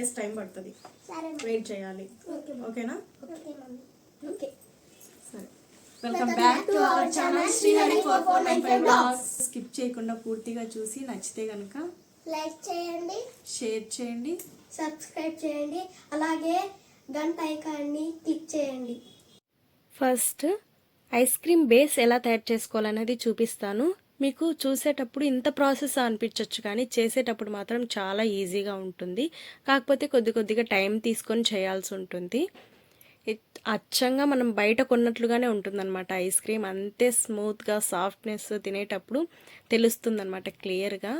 Days time పడుతుంది. Wait చేయాలి. ఓకేనా సరే. Welcome back to our channel Srihari four four nine five vlogs skip చేయకుండా పూర్తిగా చూసి నచ్చితే కనుక లైక్ చేయండి. షేర్ చేయండి. సబ్స్క్రైబ్ చేయండి. అలాగే గంట ఐకాన్ని క్లిక్ చేయండి. ఫస్ట్ ఐస్ క్రీమ్ బేస్ ఎలా తయారు చేసుకోవాలనేది చూపిస్తాను. మీకు చూసేటప్పుడు ఇంత ప్రాసెస్ అనిపించవచ్చు కానీ చేసేటప్పుడు మాత్రం చాలా ఈజీగా ఉంటుంది. కాకపోతే కొద్ది కొద్దిగా టైం తీసుకొని చేయాల్సి ఉంటుంది. అచ్చంగా మనం బయట కొన్నట్లుగానే ఉంటుందన్నమాట. ఐస్ క్రీమ్ అంతే స్మూత్గా సాఫ్ట్నెస్ తినేటప్పుడు తెలుస్తుందన్నమాట క్లియర్గా.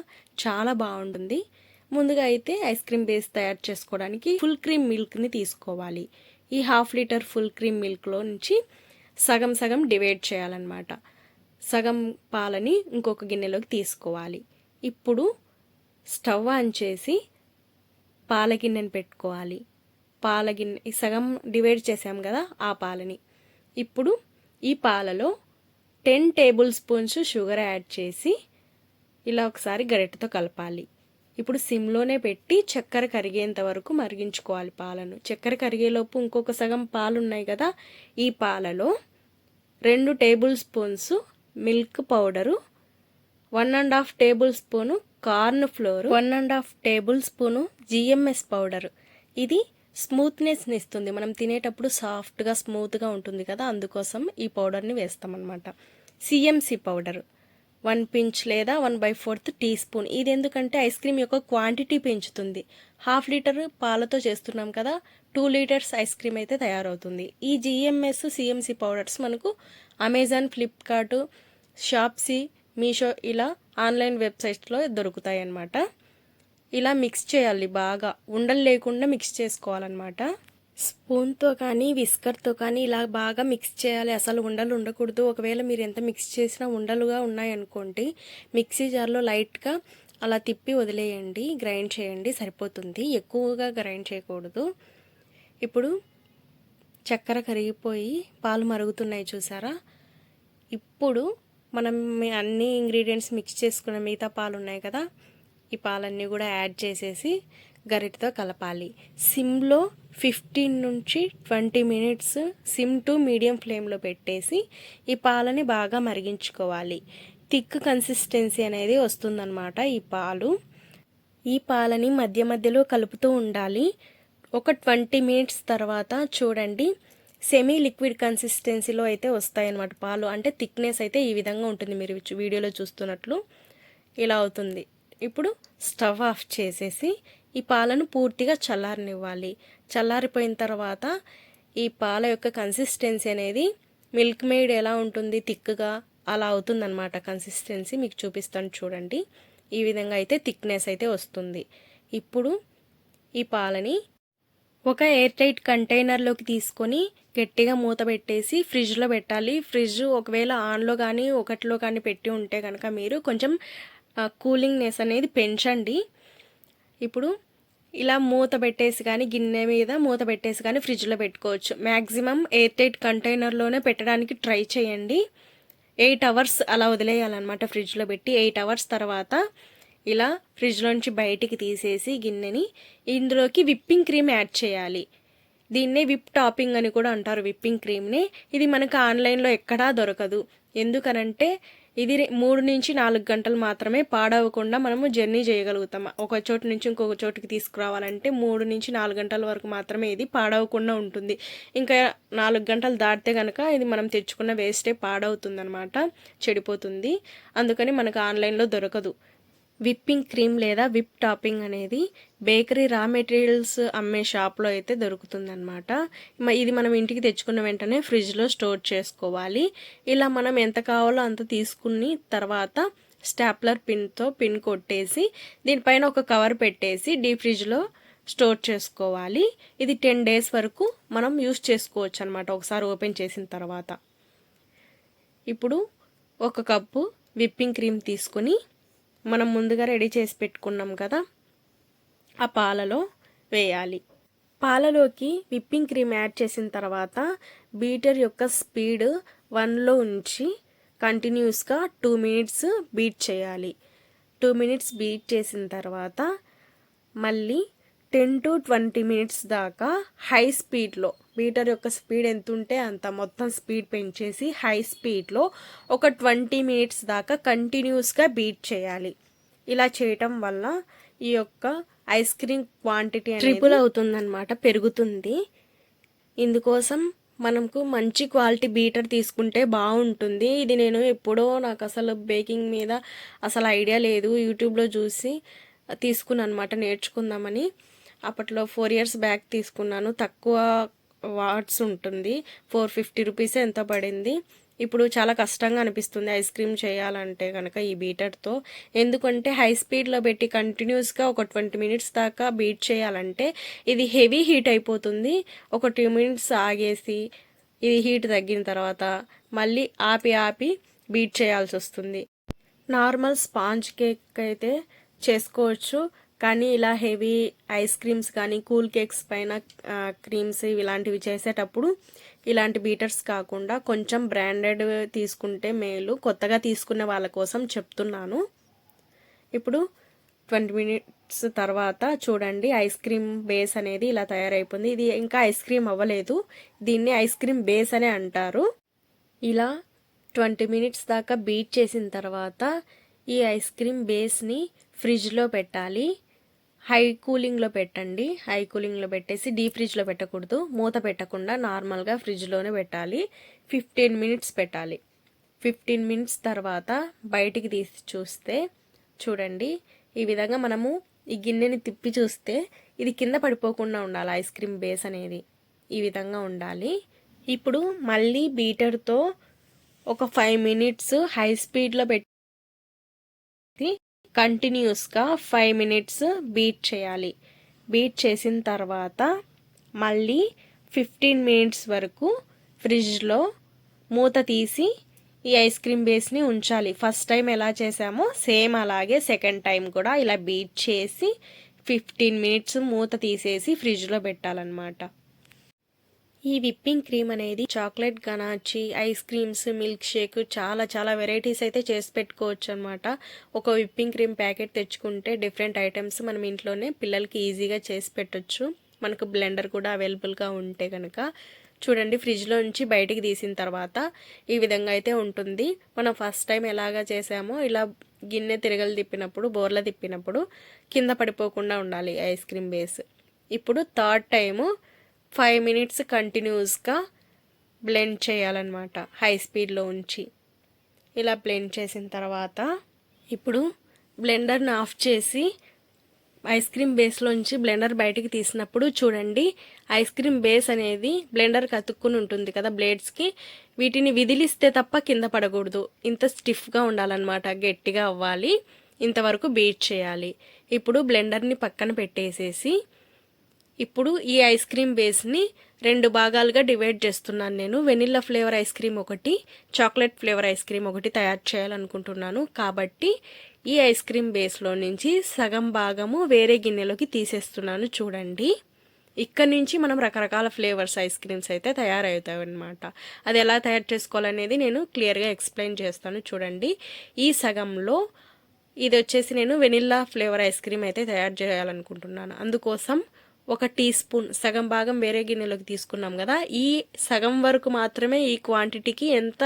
చాలా బాగుంటుంది. ముందుగా అయితే ఐస్ క్రీమ్ బేస్ తయారు చేసుకోవడానికి ఫుల్ క్రీమ్ మిల్క్ని తీసుకోవాలి. ఈ హాఫ్ లీటర్ ఫుల్ క్రీమ్ మిల్క్లో నుంచి సగం సగం డివైడ్ చేయాలన్నమాట. సగం పాలని ఇంకొక గిన్నెలోకి తీసుకోవాలి. ఇప్పుడు స్టవ్ ఆన్ చేసి పాల గిన్నెని పెట్టుకోవాలి. పాల గిన్నె సగం డివైడ్ చేసాం కదా ఆ పాలని. ఇప్పుడు ఈ పాలలో ten tablespoons sugar add చేసి ఇలా ఒకసారి గరిటెతో కలపాలి. ఇప్పుడు సిమ్లోనే పెట్టి చక్కెర కరిగేంత వరకు మరిగించుకోవాలి పాలను. చక్కెర కరిగేలోపు ఇంకొక సగం పాలు ఉన్నాయి కదా ఈ పాలలో రెండు tablespoons milk powder one and half tablespoon corn flour one and half tablespoon GMS powder. ఇది స్మూత్నెస్ని ఇస్తుంది మనం తినేటప్పుడు సాఫ్ట్గా స్మూత్గా ఉంటుంది కదా అందుకోసం ఈ పౌడర్ని వేస్తామన్నమాట. సిఎంసి పౌడర్ వన్ పించ్ లేదా one by fourth teaspoon. ఇది ఎందుకంటే ఐస్ క్రీమ్ యొక్క క్వాంటిటీ పెంచుతుంది. హాఫ్ లీటర్ పాలతో చేస్తున్నాం కదా టూ లీటర్స్ ఐస్ క్రీమ్ అయితే తయారవుతుంది. ఈ జిఎంఎస్ సిఎంసి పౌడర్స్ మనకు అమెజాన్ ఫ్లిప్కార్ట్ షాప్సీ మీషో ఇలా ఆన్లైన్ వెబ్సైట్స్లో దొరుకుతాయి అన్నమాట ఇలా మిక్స్ చేయాలి బాగా. ఉండలు లేకుండా మిక్స్ చేసుకోవాలన్నమాట. స్పూన్తో కానీ విస్కర్తో కానీ ఇలా బాగా మిక్స్ చేయాలి. అసలు ఉండలు ఉండకూడదు. ఒకవేళ మీరు ఎంత మిక్స్ చేసినా ఉండలుగా ఉన్నాయనుకోండి మిక్సీ జార్లో లైట్గా అలా తిప్పి వదిలేయండి. గ్రైండ్ చేయండి. సరిపోతుంది. ఎక్కువగా గ్రైండ్ చేయకూడదు. ఇప్పుడు చక్కెర కరిగిపోయి పాలు మరుగుతున్నాయి చూసారా? ఇప్పుడు మనం అన్ని ఇంగ్రీడియంట్స్ మిక్స్ చేసుకున్న మిగతా పాలు ఉన్నాయి కదా ఈ పాలన్నీ కూడా యాడ్ చేసేసి గరిటతో కలపాలి. సిమ్లో ఫిఫ్టీన్ నుంచి twenty minutes sim to medium ఫ్లేమ్లో పెట్టేసి ఈ పాలని బాగా మరిగించుకోవాలి. థిక్ కన్సిస్టెన్సీ అనేది వస్తుందన్నమాట ఈ పాలు. ఈ పాలని మధ్య మధ్యలో కలుపుతూ ఉండాలి. ఒక ట్వంటీ మినిట్స్ తర్వాత చూడండి సెమీ లిక్విడ్ కన్సిస్టెన్సీలో అయితే వస్తాయన్నమాట పాలు. అంటే థిక్నెస్ అయితే ఈ విధంగా ఉంటుంది మీరు వీడియోలో చూస్తున్నట్లు. ఇలా అవుతుంది. ఇప్పుడు స్టవ్ ఆఫ్ చేసేసి ఈ పాలను పూర్తిగా చల్లారనివ్వాలి. చల్లారిపోయిన తర్వాత ఈ పాల యొక్క కన్సిస్టెన్సీ అనేది మిల్క్ మేడ్ ఎలా ఉంటుంది? థిక్గా అలా అవుతుందన్నమాట కన్సిస్టెన్సీ మీకు చూపిస్తాను చూడండి. ఈ విధంగా అయితే థిక్నెస్ అయితే వస్తుంది. ఇప్పుడు ఈ పాలని ఒక ఎయిర్ టైట్ కంటైనర్లోకి తీసుకొని గట్టిగా మూత పెట్టేసి ఫ్రిడ్జ్లో పెట్టాలి. ఫ్రిడ్జ్ ఒకవేళ ఆన్లో కానీ ఒకటిలో కానీ పెట్టి ఉంటే కనుక మీరు కొంచెం కూలింగ్నెస్ అనేది పెంచండి. ఇప్పుడు ఇలా మూత పెట్టేసి కానీ గిన్నె మీద మూత పెట్టేసి కానీ ఫ్రిడ్జ్లో పెట్టుకోవచ్చు. మ్యాక్సిమం ఎయిర్ టైట్ కంటైనర్లోనే పెట్టడానికి ట్రై చేయండి. ఎయిట్ అవర్స్ అలా వదిలేయాలన్నమాట ఫ్రిడ్జ్లో పెట్టి. ఎయిట్ అవర్స్ తర్వాత ఇలా ఫ్రిడ్జ్లోంచి బయటికి తీసేసి గిన్నెని ఇందులోకి విప్పింగ్ క్రీమ్ యాడ్ చేయాలి. దీన్నే విప్ టాపింగ్ అని కూడా అంటారు విప్పింగ్ క్రీమ్ని. ఇది మనకు ఆన్లైన్లో ఎక్కడా దొరకదు. ఎందుకనంటే ఇది మూడు నుంచి నాలుగు గంటలు మాత్రమే పాడవకుండా మనము జర్నీ చేయగలుగుతాం. ఒక చోటు నుంచి ఇంకొక చోటుకి తీసుకురావాలంటే మూడు నుంచి నాలుగు గంటల వరకు మాత్రమే ఇది పాడవకుండా ఉంటుంది. ఇంకా నాలుగు గంటలు దాటితే కనుక ఇది మనం తెచ్చుకున్న వేస్టే పాడవుతుందనమాట చెడిపోతుంది. అందుకని మనకు ఆన్లైన్లో దొరకదు. విప్పింగ్ క్రీమ్ లేదా విప్ టాపింగ్ అనేది బేకరీ రా మెటీరియల్స్ అమ్మే షాప్లో అయితే దొరుకుతుందన్నమాట. ఇది మనం ఇంటికి తెచ్చుకున్న వెంటనే ఫ్రిడ్జ్లో స్టోర్ చేసుకోవాలి. ఇలా మనం ఎంత కావాలో అంత తీసుకుని తర్వాత స్టాప్లర్ పిన్తో పిన్ కొట్టేసి దీనిపైన ఒక కవర్ పెట్టేసి డీప్ ఫ్రిడ్జ్లో స్టోర్ చేసుకోవాలి. ఇది టెన్ డేస్ వరకు మనం యూస్ చేసుకోవచ్చు అనమాట ఒకసారి ఓపెన్ చేసిన తర్వాత. ఇప్పుడు ఒక కప్పు విప్పింగ్ క్రీమ్ తీసుకొని మనం ముందుగా రెడీ చేసి పెట్టుకున్నాం కదా ఆ పాలలో వేయాలి. పాలలోకి విప్పింగ్ క్రీమ్ యాడ్ చేసిన తర్వాత బీటర్ యొక్క స్పీడ్ వన్లో ఉంచి కంటిన్యూస్గా టూ మినిట్స్ బీట్ చేయాలి. టూ మినిట్స్ బీట్ చేసిన తర్వాత మళ్ళీ టెన్ టు ట్వంటీ మినిట్స్ దాకా హై స్పీడ్లో బీటర్ యొక్క స్పీడ్ ఎంత ఉంటే అంత మొత్తం స్పీడ్ పెంచేసి హై స్పీడ్లో ఒక ట్వంటీ మినిట్స్ దాకా కంటిన్యూస్గా బీట్ చేయాలి. ఇలా చేయటం వల్ల ఈ యొక్క ఐస్ క్రీమ్ క్వాంటిటీ ట్రిపుల్ అవుతుందన్నమాట పెరుగుతుంది. ఇందుకోసం మనకు మంచి క్వాలిటీ బీటర్ తీసుకుంటే బాగుంటుంది. ఇది నేను ఎప్పుడో నాకు అసలు బేకింగ్ మీద అసలు ఐడియా లేదు. యూట్యూబ్లో చూసి తీసుకున్నాను అనమాట నేర్చుకుందామని. అప్పట్లో ఫోర్ ఇయర్స్ బ్యాక్ తీసుకున్నాను. తక్కువ వాట్స్ ఉంటుంది. ఫోర్ ఫిఫ్టీ రూపీస్ ఎంత పడింది? ఇప్పుడు చాలా కష్టంగా అనిపిస్తుంది ఐస్ క్రీమ్ చేయాలంటే కనుక ఈ బీటర్తో ఎందుకంటే హై స్పీడ్లో పెట్టి కంటిన్యూస్గా ఒక ట్వంటీ మినిట్స్ దాకా బీట్ చేయాలంటే ఇది హెవీ హీట్ అయిపోతుంది. ఒక టూ మినిట్స్ ఆగేసి ఇది హీట్ తగ్గిన తర్వాత మళ్ళీ ఆపి ఆపి బీట్ చేయాల్సి వస్తుంది. నార్మల్ స్పాంజ్ కేక్ అయితే చేసుకోవచ్చు. కానీ ఇలా హెవీ ఐస్ క్రీమ్స్ కానీ కూల్ కేక్స్ పైన క్రీమ్స్ ఇలాంటివి చేసేటప్పుడు ఇలాంటి బీటర్స్ కాకుండా కొంచెం బ్రాండెడ్ తీసుకుంటే మేలు. కొత్తగా తీసుకునే వాళ్ళ కోసం చెప్తున్నాను. ఇప్పుడు ట్వంటీ మినిట్స్ తర్వాత చూడండి ఐస్ క్రీమ్ బేస్ అనేది ఇలా తయారైపోయింది. ఇది ఇంకా ఐస్ క్రీమ్ అవ్వలేదు. దీన్ని ఐస్ క్రీమ్ బేస్ అనే అంటారు. ఇలా ట్వంటీ మినిట్స్ దాకా బీట్ చేసిన తర్వాత ఈ ఐస్ క్రీమ్ బేస్ని ఫ్రిడ్జ్లో పెట్టాలి. హై కూలింగ్లో పెట్టండి. హై కూలింగ్లో పెట్టేసి డీప్ ఫ్రిడ్జ్లో పెట్టకూడదు. మూత పెట్టకుండా నార్మల్గా ఫ్రిడ్జ్లోనే పెట్టాలి. ఫిఫ్టీన్ మినిట్స్ పెట్టాలి. ఫిఫ్టీన్ మినిట్స్ తర్వాత బయటికి తీసి చూస్తే చూడండి ఈ విధంగా మనము ఈ గిన్నెని తిప్పి చూస్తే ఇది కింద పడిపోకుండా ఉండాలి. ఐస్ క్రీమ్ బేస్ అనేది ఈ విధంగా ఉండాలి. ఇప్పుడు మళ్ళీ బీటర్తో ఒక ఫైవ్ మినిట్స్ హై స్పీడ్లో పెట్టి కంటిన్యూస్గా ఫైవ్ మినిట్స్ బీట్ చేయాలి. బీట్ చేసిన తర్వాత మళ్ళీ ఫిఫ్టీన్ మినిట్స్ వరకు ఫ్రిడ్జ్లో మూత తీసి ఈ ఐస్ క్రీమ్ బేస్ని ఉంచాలి. ఫస్ట్ టైం ఎలా చేసామో సేమ్ అలాగే సెకండ్ టైం కూడా ఇలా బీట్ చేసి ఫిఫ్టీన్ మినిట్స్ మూత తీసేసి ఫ్రిడ్జ్లో పెట్టాలన్నమాట. ఈ విప్పింగ్ క్రీమ్ అనేది chocolate ganache ice creams milk shake చాలా చాలా వెరైటీస్ అయితే చేసి పెట్టుకోవచ్చు అనమాట ఒక విప్పింగ్ క్రీమ్ ప్యాకెట్ తెచ్చుకుంటే డిఫరెంట్ ఐటమ్స్ మనం ఇంట్లోనే పిల్లలకి ఈజీగా చేసి పెట్టొచ్చు. మనకు బ్లెండర్ కూడా అవైలబుల్గా ఉంటే కనుక చూడండి ఫ్రిడ్జ్లో నుంచి బయటికి తీసిన తర్వాత ఈ విధంగా అయితే ఉంటుంది. మనం ఫస్ట్ టైం ఎలాగా చేసామో ఇలా గిన్నె తిరగలు తిప్పినప్పుడు బోర్ల తిప్పినప్పుడు కింద పడిపోకుండా ఉండాలి ఐస్ క్రీమ్ బేస్. ఇప్పుడు థర్డ్ టైము ఫైవ్ మినిట్స్ కంటిన్యూస్గా బ్లెండ్ చేయాలన్నమాట. హై స్పీడ్లో ఉంచి. ఇలా బ్లెండ్ చేసిన తర్వాత ఇప్పుడు బ్లెండర్ని ఆఫ్ చేసి ఐస్ క్రీమ్ బేస్లోంచి బ్లెండర్ బయటికి తీసినప్పుడు చూడండి ఐస్ క్రీమ్ బేస్ అనేది బ్లెండర్కి అతుక్కుని ఉంటుంది కదా బ్లేడ్స్కి. వీటిని విదిలిస్తే తప్ప కింద పడకూడదు. ఇంత స్టిఫ్గా ఉండాలన్నమాట. గట్టిగా అవ్వాలి. ఇంతవరకు బీట్ చేయాలి. ఇప్పుడు బ్లెండర్ని పక్కన పెట్టేసేసి ఇప్పుడు ఈ ఐస్ క్రీమ్ బేస్ని రెండు భాగాలుగా డివైడ్ చేస్తున్నాను నేను. వెనిల్లా ఫ్లేవర్ ఐస్ క్రీమ్ ఒకటి చాక్లెట్ ఫ్లేవర్ ఐస్ క్రీమ్ ఒకటి తయారు చేయాలనుకుంటున్నాను. కాబట్టి ఈ ఐస్ క్రీమ్ బేస్లో నుంచి సగం భాగము వేరే గిన్నెలోకి తీసేస్తున్నాను చూడండి. ఇక్కడ నుంచి మనం రకరకాల ఫ్లేవర్స్ ఐస్ క్రీమ్స్ అయితే తయారవుతాయి అనమాట అది ఎలా తయారు చేసుకోవాలనేది నేను క్లియర్గా ఎక్స్ప్లెయిన్ చేస్తాను చూడండి. ఈ సగంలో ఇది వచ్చేసి నేను వెనిల్లా ఫ్లేవర్ ఐస్ క్రీమ్ అయితే తయారు చేయాలనుకుంటున్నాను. అందుకోసం ఒక టీ స్పూన్ సగం భాగం వేరే గిన్నెలోకి తీసుకున్నాం కదా. ఈ సగం వరకు మాత్రమే ఈ క్వాంటిటీకి ఎంత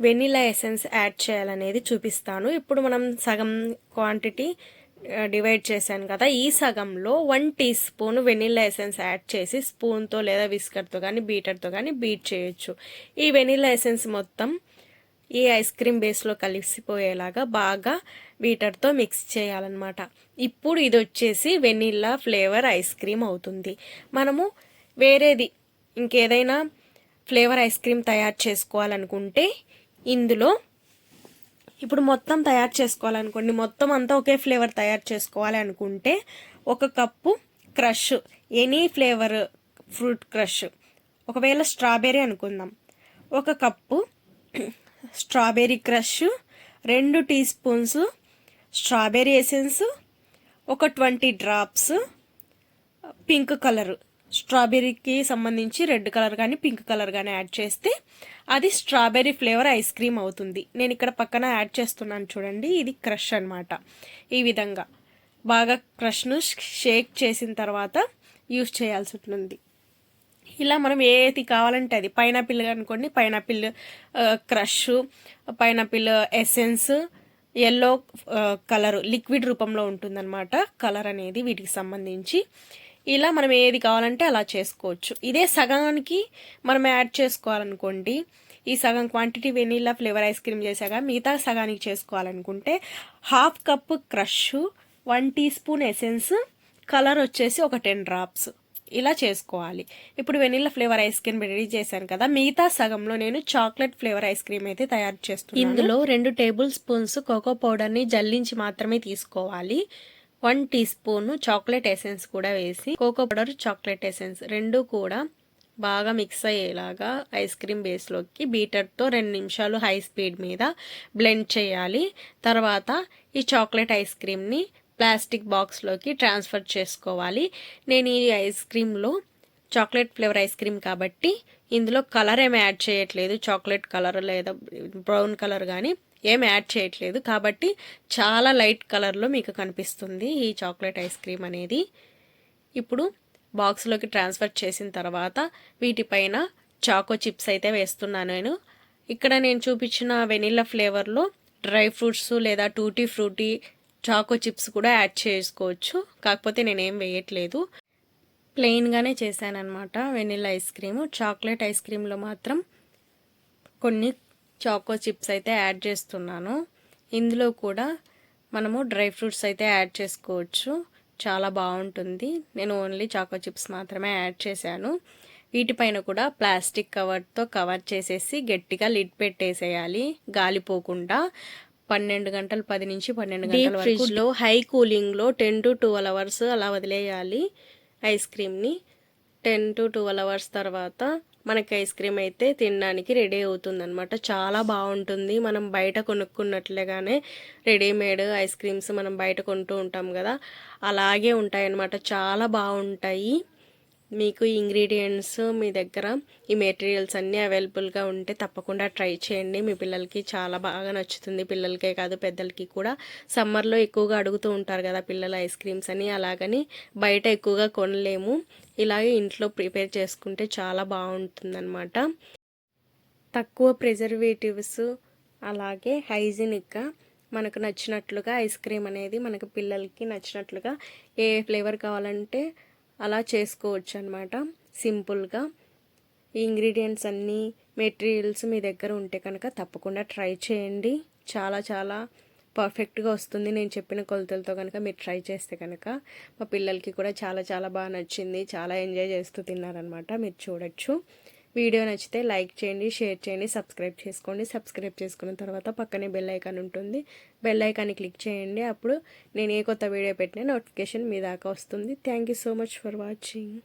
వెనిలా ఎసెన్స్ యాడ్ చేయాలనేది చూపిస్తాను. ఇప్పుడు మనం సగం క్వాంటిటీ డివైడ్ చేశాను కదా. ఈ సగంలో one teaspoon vanilla essence add చేసి స్పూన్తో లేదా విస్కర్తో కానీ బీటర్తో కానీ బీట్ చేయొచ్చు. ఈ వెనిలా ఎసెన్స్ మొత్తం ఈ ఐస్ క్రీమ్ బేస్లో కలిసిపోయేలాగా బాగా వీటర్తో మిక్స్ చేయాలన్నమాట. ఇప్పుడు ఇది వచ్చేసి వెనిల్లా ఫ్లేవర్ ఐస్ క్రీమ్ అవుతుంది. మనము వేరేది ఇంకేదైనా ఫ్లేవర్ ఐస్ క్రీమ్ తయారు చేసుకోవాలనుకుంటే ఇందులో ఇప్పుడు మొత్తం తయారు చేసుకోవాలనుకోండి మొత్తం అంతా ఒకే ఫ్లేవర్ తయారు చేసుకోవాలి అనుకుంటే ఒక cup crush any flavour fruit crush ఒకవేళ స్ట్రాబెర్రీ అనుకుందాం ఒక కప్పు స్ట్రాబెర్రీ క్రష్ రెండు టీ స్పూన్స్ స్ట్రాబెర్రీ ఎసెన్స్ ఒక ట్వంటీ డ్రాప్స్ పింక్ కలర్. స్ట్రాబెర్రీకి సంబంధించి రెడ్ కలర్ కానీ పింక్ కలర్ కానీ యాడ్ చేస్తే అది స్ట్రాబెర్రీ ఫ్లేవర్ ఐస్ క్రీమ్ అవుతుంది. నేను ఇక్కడ పక్కన యాడ్ చేస్తున్నాను చూడండి ఇది క్రష్ అనమాట ఈ విధంగా. బాగా క్రష్ను షేక్ చేసిన తర్వాత యూస్ చేయాల్సి ఉంటుంది. ఇలా మనం ఏది కావాలంటే అది. పైనాపిల్ అనుకోండి pineapple crush pineapple essence yellow colour liquid రూపంలో ఉంటుందన్నమాట కలర్ అనేది వీటికి సంబంధించి. ఇలా మనం ఏది కావాలంటే అలా చేసుకోవచ్చు. ఇదే సగానికి మనం యాడ్ చేసుకోవాలనుకోండి ఈ సగం quantity vanilla flavour ice cream చేశాక మిగతా సగానికి చేసుకోవాలనుకుంటే half cup crush one teaspoon essence colour వచ్చేసి ఒక టెన్ డ్రాప్స్. ఇలా చేసుకోవాలి. ఇప్పుడు vanilla flavour ice cream ready చేశాను కదా మిగతా సగంలో నేను చాక్లెట్ ఫ్లేవర్ ఐస్ క్రీమ్ అయితే తయారు చేస్తున్నాను. ఇందులో రెండు టేబుల్ స్పూన్స్ కోకో పౌడర్ని జల్లించి మాత్రమే తీసుకోవాలి. One teaspoon chocolate essence కూడా వేసి కోకో పౌడర్ చాక్లెట్ ఎసెన్స్ రెండు కూడా బాగా మిక్స్ అయ్యేలాగా ఐస్ క్రీమ్ బేస్లోకి బీటర్తో రెండు నిమిషాలు హై స్పీడ్ మీద బ్లెండ్ చేయాలి. తర్వాత ఈ చాక్లెట్ ఐస్ క్రీమ్ని ప్లాస్టిక్ బాక్స్లోకి ట్రాన్స్ఫర్ చేసుకోవాలి. నేను ఈ ఐస్ క్రీమ్లో చాక్లెట్ ఫ్లేవర్ ఐస్ క్రీమ్ కాబట్టి ఇందులో కలర్ ఏమి యాడ్ చేయట్లేదు. చాక్లెట్ కలర్ లేదా బ్రౌన్ కలర్ కానీ ఏం యాడ్ చేయట్లేదు. కాబట్టి చాలా లైట్ కలర్లో మీకు కనిపిస్తుంది ఈ చాక్లెట్ ఐస్ క్రీమ్ అనేది. ఇప్పుడు బాక్స్లోకి ట్రాన్స్ఫర్ చేసిన తర్వాత వీటిపైన చాకో చిప్స్ అయితే వేస్తున్నాను నేను. ఇక్కడ నేను చూపించిన వెనిల్లా ఫ్లేవర్లో డ్రై ఫ్రూట్స్ లేదా టూటీ ఫ్రూటీ చాకో చిప్స్ కూడా యాడ్ చేసుకోవచ్చు. కాకపోతే నేనేం వేయట్లేదు. ప్లెయిన్గానే చేశానమాట vanilla ice cream. Chocolate ice క్రీమ్లో మాత్రం కొన్ని చాకో చిప్స్ అయితే యాడ్ చేస్తున్నాను. ఇందులో కూడా మనము డ్రై ఫ్రూట్స్ అయితే యాడ్ చేసుకోవచ్చు. చాలా బాగుంటుంది. నేను ఓన్లీ చాకో చిప్స్ మాత్రమే యాడ్ చేశాను. వీటిపైన కూడా ప్లాస్టిక్ కవర్తో కవర్ చేసేసి గట్టిగా లిడ్ పెట్టేసేయాలి. గాలిపోకుండా పన్నెండు గంటలు పది నుంచి పన్నెండు గంటల వరకు లో హై కూలింగ్లో టెన్ టు ట్వెల్వ్ అవర్స్ అలా వదిలేయాలి ఐస్ క్రీమ్ని టెన్ టు ట్వెల్వ్ అవర్స్ తర్వాత మనకి ఐస్ క్రీమ్ అయితే తినడానికి రెడీ అవుతుంది అనమాట చాలా బాగుంటుంది. మనం బయట కొనుక్కున్నట్లుగానే రెడీమేడ్ ఐస్ క్రీమ్స్ మనం బయట కొంటూ ఉంటాం కదా అలాగే ఉంటాయి అన్నమాట చాలా బాగుంటాయి. మీకు ఇంగ్రీడియంట్స్ మీ దగ్గర ఈ మెటీరియల్స్ అన్నీ అవైలబుల్గా ఉంటే తప్పకుండా ట్రై చేయండి. మీ పిల్లలకి చాలా బాగా నచ్చుతుంది. పిల్లలకే కాదు పెద్దలకి కూడా. సమ్మర్లో ఎక్కువగా అడుగుతూ ఉంటారు కదా పిల్లల ఐస్ క్రీమ్స్ అని అలాగని బయట ఎక్కువగా కొనలేము. ఇలాగే ఇంట్లో ప్రిపేర్ చేసుకుంటే చాలా బాగుంటుందన్నమాట. తక్కువ ప్రిజర్వేటివ్స్ అలాగే హైజీనిక్గా మనకు నచ్చినట్లుగా ఐస్ క్రీమ్ అనేది మనకు పిల్లలకి నచ్చినట్లుగా ఏ ఫ్లేవర్ కావాలంటే అలా చేసుకోవచ్చు అనమాట సింపుల్గా. ఈ ఇంగ్రీడియంట్స్ అన్నీ మెటీరియల్స్ మీ దగ్గర ఉంటే కనుక తప్పకుండా ట్రై చేయండి. చాలా చాలా పర్ఫెక్ట్గా వస్తుంది. నేను చెప్పిన కొలతలతో కనుక మీరు ట్రై చేస్తే కనుక మా పిల్లలకి కూడా చాలా చాలా బాగా నచ్చింది. చాలా ఎంజాయ్ చేస్తూ తిన్నారనమాట మీరు చూడొచ్చు. వీడియో నచ్చితే లైక్ చేయండి షేర్ చేయండి సబ్స్క్రైబ్ చేసుకోండి. సబ్స్క్రైబ్ చేసుకున్న తర్వాత పక్కనే బెల్ ఐకాన్ ఉంటుంది. బెల్ ఐకాన్ని క్లిక్ చేయండి. అప్పుడు నేను ఏ కొత్త వీడియో పెట్టినా నోటిఫికేషన్ మీ దాకా వస్తుంది. Thank you so much for watching.